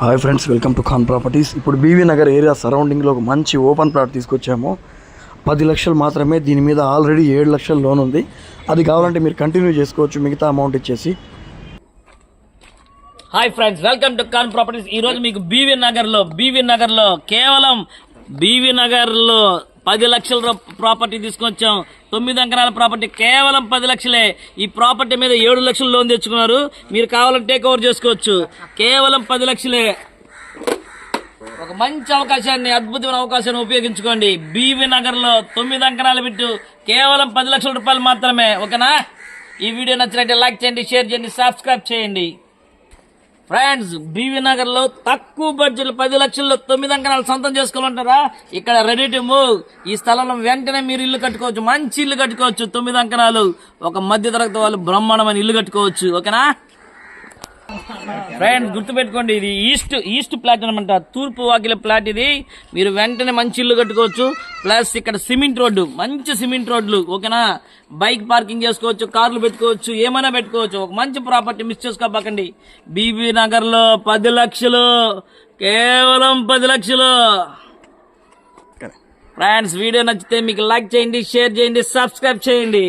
Hi friends welcome to Khan properties. ఇప్పుడు BV Nagar area సరౌండింగ్లో ఒక మంచి ఓపెన్ ప్లాట్ తీసుకొచ్చాము. పది లక్షలు మాత్రమే దీని మీద ఆల్రెడీ ఏడు లక్షల లోన్ ఉంది. అది కావాలంటే మీరు కంటిన్యూ చేసుకోవచ్చు మిగతా అమౌంట్ ఇచ్చేసి. Hi friends welcome to Khan properties. ఈరోజు మీకు బీవీ నగర్లో బీవీ నగర్లో కేవలం బీవీ నగర్లో పది లక్షల రూ- ప్రాపర్టీ తీసుకొచ్చాం. తొమ్మిది అంకణాల ప్రాపర్టీ కేవలం పది లక్షలే. ఈ ప్రాపర్టీ మీద ఏడు లక్షలు లోన్ తెచ్చుకున్నారు. మీరు కావాలంటే టేక్ ఓవర్ చేసుకోవచ్చు. కేవలం పది లక్షలే. ఒక మంచి అవకాశాన్ని అద్భుతమైన అవకాశాన్ని ఉపయోగించుకోండి. బీవీ నగర్లో తొమ్మిది అంకణాలు పెట్టు. కేవలం పది లక్షల రూపాయలు మాత్రమే. ఓకేనా? ఈ వీడియో నచ్చినట్టే లైక్ చేయండి షేర్ చేయండి సబ్స్క్రైబ్ చేయండి. ఫ్రెండ్స్ బీవీ నగర్లో తక్కువ బడ్జెట్ పది లక్షల్లో తొమ్మిది అంకణాలు సొంతం చేసుకోవాలంటారా? ఇక్కడ రెడీ టు మూవ్. ఈ స్థలంలో వెంటనే మీరు ఇల్లు కట్టుకోవచ్చు మంచి ఇల్లు కట్టుకోవచ్చు తొమ్మిది అంకణాలు. ఒక మధ్య తరగతి వాళ్ళు బ్రహ్మాండమైన ఇల్లు కట్టుకోవచ్చు ఓకేనా? ఫ్రెండ్స్ గుర్తుపెట్టుకోండి ఇది ఈస్ట్ ఈస్ట్ ప్లాట్ అనమాట తూర్పు వాకిల ప్లాట్ ఇది. మీరు వెంటనే మంచి ఇల్లు కట్టుకోవచ్చు. ప్లస్ ఇక్కడ సిమెంట్ రోడ్డు మంచి సిమెంట్ రోడ్లు ఓకేనా? బైక్ పార్కింగ్ చేసుకోవచ్చు కార్లు పెట్టుకోవచ్చు ఏమైనా పెట్టుకోవచ్చు. ఒక మంచి ప్రాపర్టీ మిస్ చేసుకోబాకండి. బీబీ నగర్లో పది లక్షలు కేవలం పది లక్షలు. ఫ్రెండ్స్ వీడియో నచ్చితే మీకు లైక్ చేయండి షేర్ చేయండి సబ్స్క్రైబ్ చేయండి.